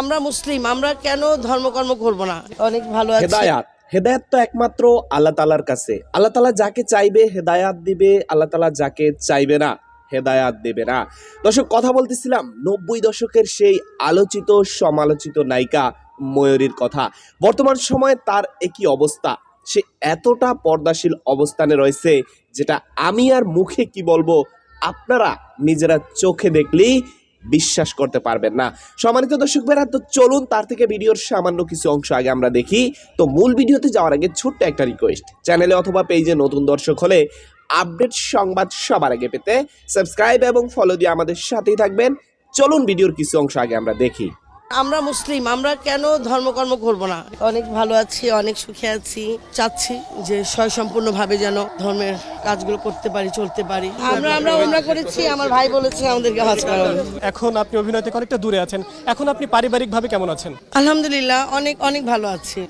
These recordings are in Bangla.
আমরা মুসলিম, আমরা কেন ধর্মকর্ম করব না? অনেক ভালো আছে। হেদায়াত। তো একমাত্র আল্লাহ তালার কাছে। আল্লাহ তালা যাকে চাইবে হেদায়াত দিবে, আল্লাহ তালা যাকে চাইবে না, হেদায়াত দেবে না। দর্শক, কথা বলতেছিলাম, নব্বই দশকের সেই আলোচিত, সমালোচিত নায়িকা ময়ূরীর কথা। বর্তমান সময়ে তার একই অবস্থা। সে এতটা পর্দাশীল অবস্থানে রয়েছে, যেটা আমি আর মুখে কি বলব, আপনারা নিজেরা চোখে দেখলেই বিশ্বাস করতে পারবেন না। সম্মানিত দর্শক বেরা তো চলুন তার থেকে ভিডিওর সামান্য কিছু অংশ আগে আমরা দেখি। তো মূল ভিডিওতে যাওয়ার আগে ছোট্ট একটা রিকোয়েস্ট চ্যানেলে অথবা পেজে নতুন দর্শক হলে আপডেট সংবাদ সবার আগে পেতে সাবস্ক্রাইব এবং ফলো দিয়ে আমাদের সাথেই থাকবেন। চলুন ভিডিওর কিছু অংশ আগে আমরা দেখি। আমরা মুসলিম আমরা কেন ধর্মকর্ম করব না? অনেক ভালো আছি অনেক সুখে আছি। চাচ্ছি যে স্বয়ংসম্পূর্ণ ভাবে যেন ধর্মের কাজগুলো করতে পারি চলতে পারি। আমরা আমরা ওমরা করেছি আমার ভাই বলেছে আমাদেরকে হজ করাবে এখন আপনি অভিনয় থেকে অনেকটা দূরে আছেন। এখন আপনি পারিবারিকভাবে কেমন আছেন? আলহামদুলিল্লাহ অনেক অনেক ভালো আছি।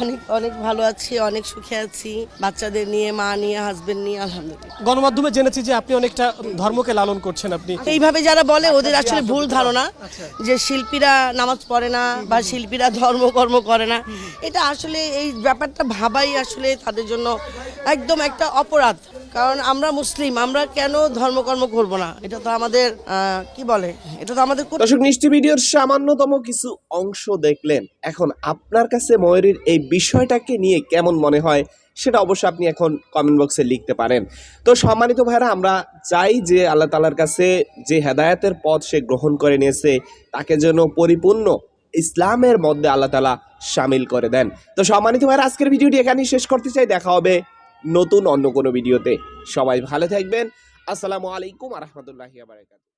অনেক অনেক ভালো আছি অনেক সুখে আছি। বাচ্চাদের নিয়ে মা নিয়ে হাজবেন্ড নিয়ে আলহামদুলিল্লাহ। গণমাধ্যমে জেনেছি যে আপনি অনেকটা ধর্মকে লালন করছেন আপনি। এইভাবে যারা বলে ওদের আসলে ভুল ধারণা যে শিল্পীরা নামাজ পড়ে না বা শিল্পীরা ধর্মকর্ম করে না। এটা আসলে এই ব্যাপারটা ভাবাই আসলে তাদের জন্য একদম একটা অপরাধ। কারণ আমরা মুসলিম, আমরা কেন ধর্মকর্ম করব না? এটা তো আমাদের কি বলে? এটা তো আমাদের। দর্শক, নিশ্চয় ভিডিওর সামান্যতম কিছু অংশ দেখলেন। এখন আপনার কাছে ময়ূরীর এই বিষয়টাকে নিয়ে কেমন মনে হয়? সেটা অবশ্যই আপনি এখন কমেন্ট বক্সে লিখতে পারেন। তো সম্মানিত ভাইরা আমরা চাই যে আল্লাহ তালার কাছে যে হেদায়েতের পথ সে গ্রহণ করে নিয়েছে, তাকে যেন পরিপূর্ণ ইসলামের মধ্যে আল্লাহ তালা সামিল করে দেন। তো সম্মানিত ভাইরা আজকের ভিডিওটি এখানেই শেষ করতে চাই। দেখা হবে নতুন অন্য কোনো ভিডিওতে। সবাই ভালো থাকবেন। আসসালামু আলাইকুম রহমতুল্লাহি বারাকাতুহু।